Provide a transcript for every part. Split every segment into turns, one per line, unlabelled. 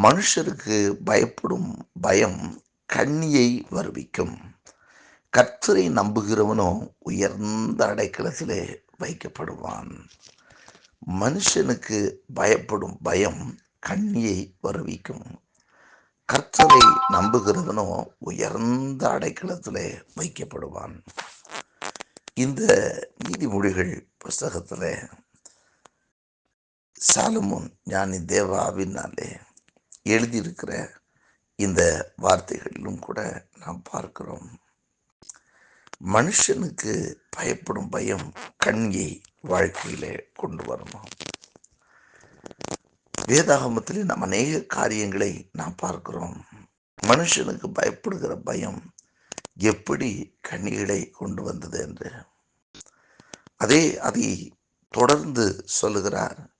மனுஷருக்கு பயப்படும் பயம் கண்ணியை வருவிக்கும். கர்த்தரை நம்புகிறவனோ உயர்ந்த அடைக்கலத்திலே வைக்கப்படுவான். மனுஷனுக்கு பயப்படும் பயம் கண்ணியை வருவிக்கும். கர்த்தரை நம்புகிறவனோ உயர்ந்த அடைக்கலத்திலே வைக்கப்படுவான். இந்த நீதிமொழிகள் புஸ்தகத்தில் சாலமோன் ஞானி தேவாவினாலே எழுதியிருக்கிற இந்த வார்த்தைகளிலும் கூட நாம் பார்க்கிறோம். மனுஷனுக்கு பயப்படும் பயம் கண்ணியை வாழ்க்கையிலே கொண்டு வரணும். வேதாகமத்திலே நாம் அநேக காரியங்களை நாம் பார்க்கிறோம். மனுஷனுக்கு பயப்படுகிற பயம் எப்படி கண்ணிகளை கொண்டு வந்தது என்று. அதே அதை தொடர்ந்து சொல்லுகிறார்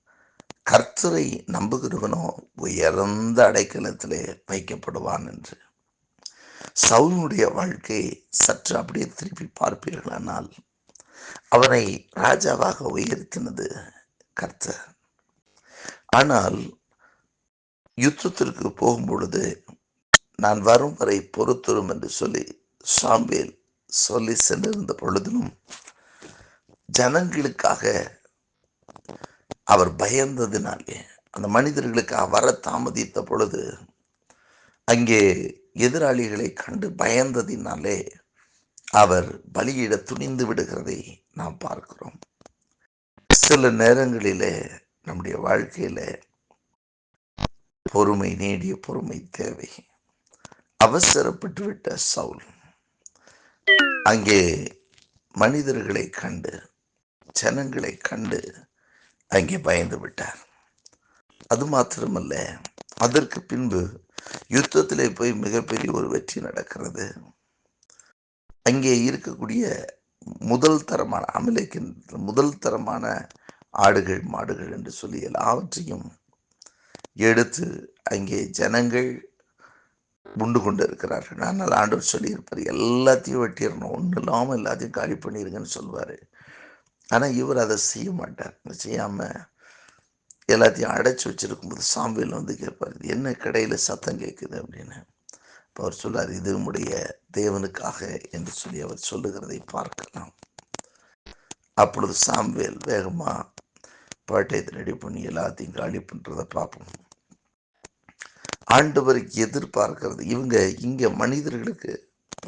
கர்த்தரை நம்புகிறவனோ உயர்ந்த அடைக்கலத்திலே வைக்கப்படுவான் என்று. சவுனுடைய வாழ்க்கையை சற்று அப்படியே திருப்பி பார்ப்பீர்களானால் அவனை ராஜாவாக உயர்த்தினது கர்த்தர். ஆனால் யுத்தத்திற்கு போகும் பொழுது நான் வரும் வரை பொறுத்தரும் என்று சொல்லி சாம்பேல் சொல்லி சென்றிருந்த பொழுதிலும் ஜனங்களுக்காக அவர் பயந்ததினாலே அந்த மனிதர்களுக்கு வர தாமதித்த பொழுது அங்கே எதிராளிகளை கண்டு பயந்ததினாலே அவர் பலியிட துணிந்து விடுகிறதை நாம் பார்க்கிறோம். சில நேரங்களிலே நம்முடைய வாழ்க்கையில பொறுமை நீடிய பொறுமை தேவை. அவசரப்பட்டு விட்ட சவுல் அங்கே மனிதர்களை கண்டு ஜனங்களை கண்டு அங்கே பயந்து விட்டார். அது மாத்திரமல்ல அதற்கு பின்பு யுத்தத்திலே போய் மிகப்பெரிய ஒரு வெற்றி நடக்கிறது. அங்கே இருக்கக்கூடிய முதல் தரமான அமலைக்கு முதல் தரமான ஆடுகள் மாடுகள் என்று சொல்லி எல்லாவற்றையும் எடுத்து அங்கே ஜனங்கள் உண்டு கொண்டு இருக்கிறார்கள். ஆனால் ஆண்டவர் சொல்லியிருப்பார் எல்லாத்தையும் வெட்டிடணும் ஒன்றும் இல்லாமல் எல்லாத்தையும் காலி பண்ணிருங்கன்னு சொல்லுவார் ஆனால் இவர் அதை செய்ய மாட்டார். செய்யாமல் எல்லாத்தையும் அடைச்சி வச்சிருக்கும்போது சாம்பியில் வந்து கேட்பார் இது என்ன கடையில் சத்தம் கேட்குது? அப்படின்னு. இப்போ அவர் சொல்லார் இது நம்முடைய தேவனுக்காக என்று சொல்லி அவர் சொல்லுகிறதை பார்க்கலாம். அப்பொழுது சாம்வேல் வேகமாக பட்டயத்தை ரெடி பண்ணி எல்லாத்தையும் காலி பண்ணுறதை பார்ப்போம். ஆண்டவருக்கு எதிர்பார்க்கிறது இவங்க இங்கே மனிதர்களுக்கு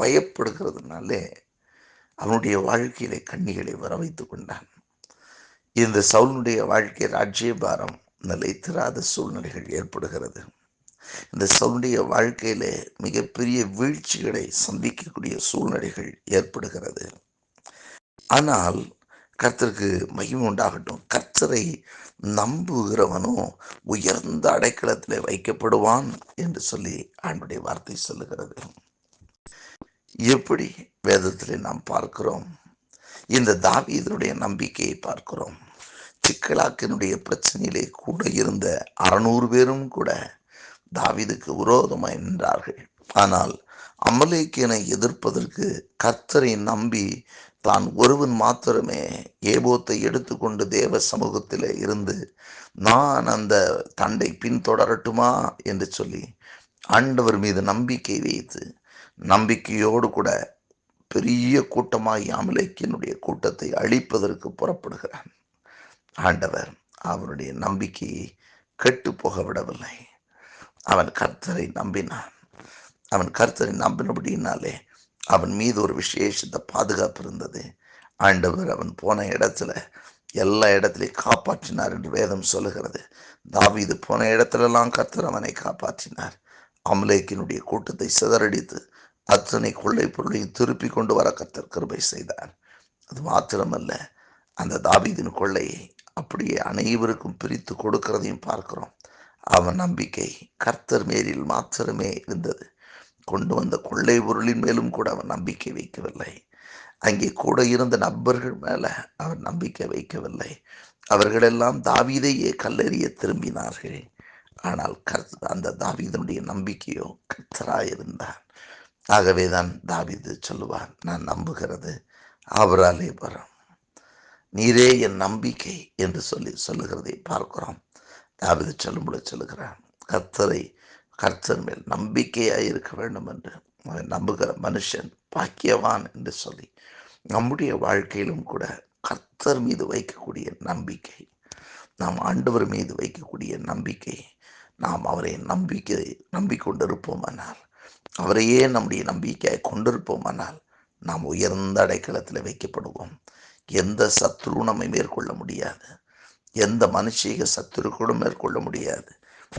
பயப்படுகிறதுனாலே அவனுடைய வாழ்க்கையிலே கண்ணிகளை வர வைத்து கொண்டான். இந்த சவுனுடைய வாழ்க்கை ராஜ்யபாரம் நிலைத்திராத சூழ்நிலைகள் ஏற்படுகிறது. இந்த சவுனுடைய வாழ்க்கையிலே மிகப்பெரிய வீழ்ச்சிகளை சந்திக்கக்கூடிய சூழ்நிலைகள் ஏற்படுகிறது. ஆனால் கர்த்தருக்கு மகிமை உண்டாகட்டும். கர்த்தரை நம்புகிறவனோ உயர்ந்த அடைக்கலத்திலே வைக்கப்படுவான் என்று சொல்லி ஆண்டுடைய வார்த்தை சொல்லுகிறது. எப்படி வேதத்தில் நாம் பார்க்கிறோம்? இந்த தாவீதனுடைய நம்பிக்கையை பார்க்கிறோம். சிக்கலாக்கினுடைய பிரச்சனையிலே கூட இருந்த அறநூறு பேரும் கூட தாவீதுக்கு விரோதமாய் நின்றார்கள். ஆனால் அமலேக்கியனை எதிர்ப்பதற்கு கர்த்தரை நம்பி தான் ஒருவன் மாத்திரமே ஏபோத்தை எடுத்துக்கொண்டு தேவ சமூகத்தில் இருந்து நான் அந்த தண்டை பின்தொடரட்டுமா? என்று சொல்லி ஆண்டவர் மீது நம்பிக்கை வைத்து நம்பிக்கையோடு கூட பெரிய கூட்டமாகி அமலேக்கியனுடைய கூட்டத்தை அழிப்பதற்கு புறப்படுகிறான். ஆண்டவர் அவனுடைய நம்பிக்கையை கெட்டு போக விடவில்லை அவன் கர்த்தரை நம்பினான். அவன் கர்த்தரை நம்பினபடினாலே அவன் மீது ஒரு விசேஷத்த பாதுகாப்பு இருந்தது. ஆண்டவர் அவன் போன இடத்துல எல்லா இடத்துலையும் காப்பாற்றினார் என்று வேதம் சொல்லுகிறது. தாவீது போன இடத்துலலாம் கர்த்தர் அவனை காப்பாற்றினார். அமலேக்கினுடைய கூட்டத்தை சிதறடித்து அத்தனை கொள்ளை பொருளையும் திருப்பி கொண்டு வர கர்த்தர் கிருபை செய்தார். அது மாத்திரமல்ல அந்த தாவீதின் கொள்ளையை அப்படியே அனைவருக்கும் பிரித்து கொடுக்கிறதையும் பார்க்கிறோம். அவன் நம்பிக்கை கர்த்தர் மேலில் மாத்திரமே இருந்தது. கொண்டு வந்த கொள்ளை பொருளின் மேலும் கூட அவன் நம்பிக்கை வைக்கவில்லை. அங்கே கூட இருந்த நபர்கள் மேல அவன் நம்பிக்கை வைக்கவில்லை. அவர்களெல்லாம் தாவீதையே கல்லெறிய திரும்பினார்கள். ஆனால் கர்த்த அந்த தாவீதனுடைய நம்பிக்கையோ கர்த்தராயிருந்தான். ஆகவே தான் தாவிது சொல்லுவார் நான் நம்புகிறது அவராலே வரும். நீரே என் நம்பிக்கை என்று சொல்லி சொல்லுகிறதை பார்க்கிறோம். தாவிது சொல்லும்பொழுது சொல்லுகிறார் கர்த்தரை கர்த்தர் மேல் நம்பிக்கையாக இருக்க வேண்டும் என்று. அதை நம்புகிற மனுஷன் பாக்கியவான் என்று சொல்லி நம்முடைய வாழ்க்கையிலும் கூட கர்த்தர் மீது வைக்கக்கூடிய நம்பிக்கை நாம் ஆண்டவர் மீது வைக்கக்கூடிய நம்பிக்கை நாம் அவரை நம்பிக்கை நம்பிக்கொண்டிருப்போமானால் அவரையே நம்முடைய நம்பிக்கையை கொண்டிருப்போமானால் நாம் உயர்ந்த அடைக்கலத்தில் வைக்கப்படுவோம். எந்த சத்ரு நம்மை மேற்கொள்ள முடியாது. எந்த மனுஷீக சத்துரு கூட மேற்கொள்ள முடியாது.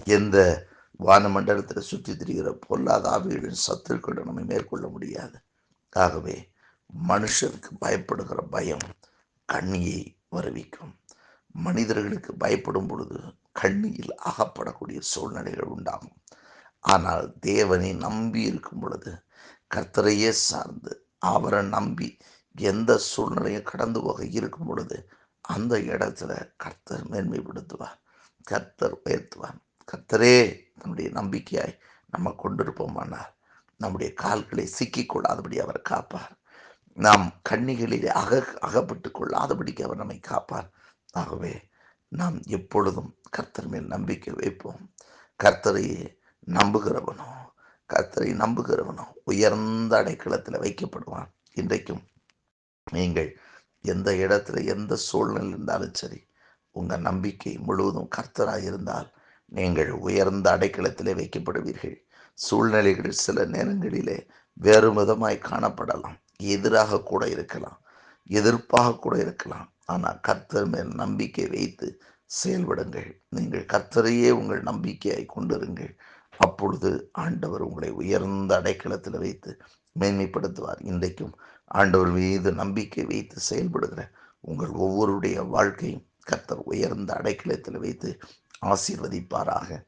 எந்த வானமண்டலத்தில் சுற்றி திரிகிற பொல்லாத ஆவிகளின் சத்துருக்களை நம்மை மேற்கொள்ள முடியாது. ஆகவே மனுஷருக்கு பயப்படுகிற பயம் கண்ணியை வருவிக்கும். மனிதர்களுக்கு பயப்படும் பொழுது கண்ணியில் அகப்படக்கூடிய சூழ்நிலைகள் உண்டாகும். ஆனால் தேவனை நம்பி இருக்கும் பொழுது கர்த்தரையே சார்ந்து அவரை நம்பி எந்த சூழ்நிலையும் கடந்து போக இருக்கும் பொழுது அந்த இடத்துல கர்த்தர் மேன்மைப்படுத்துவார் கர்த்தர் உயர்த்துவார். கர்த்தரே நம்முடைய நம்பிக்கையாய் நம்ம கொண்டிருப்போமானால் நம்முடைய கால்களை சிக்கிக்கொள்ளாதபடி அவர் காப்பார். நாம் கண்ணிகளிலே அக அகப்பட்டு கொள்ளாதபடிக்கு அவர் நம்மை காப்பார். ஆகவே நாம் எப்பொழுதும் கர்த்தர் மேல் நம்பிக்கை வைப்போம். கர்த்தரையே நம்புகிறவனோ கர்த்தரை நம்புகிறவனோ உயர்ந்த அடைக்கலத்தில் வைக்கப்படுவான். இன்றைக்கும் நீங்கள் எந்த இடத்துல எந்த சூழ்நிலை இருந்தாலும் சரி உங்கள் நம்பிக்கை முழுவதும் கர்த்தராக இருந்தால் நீங்கள் உயர்ந்த அடைக்கலத்திலே வைக்கப்படுவீர்கள். சூழ்நிலைகள் சில நேரங்களிலே வேறு விதமாய் காணப்படலாம். எதிராக கூட இருக்கலாம். எதிர்ப்பாக கூட இருக்கலாம். ஆனால் கர்த்தர் மேல் நம்பிக்கை வைத்து செயல்படுங்கள். நீங்கள் கர்த்தரையே உங்கள் நம்பிக்கையாய் கொண்டிருங்கள். அப்பொழுது ஆண்டவர் உங்களை உயர்ந்த அடைக்கலத்தில் வைத்து மேன்மைப்படுத்துவார். இன்றைக்கும் ஆண்டவர் மீது நம்பிக்கை வைத்து செயல்படுகிற உங்கள் ஒவ்வொருடைய வாழ்க்கையும் கர்த்தர் உயர்ந்த அடைக்கலத்தில் வைத்து ஆசீர்வதிப்பாராக.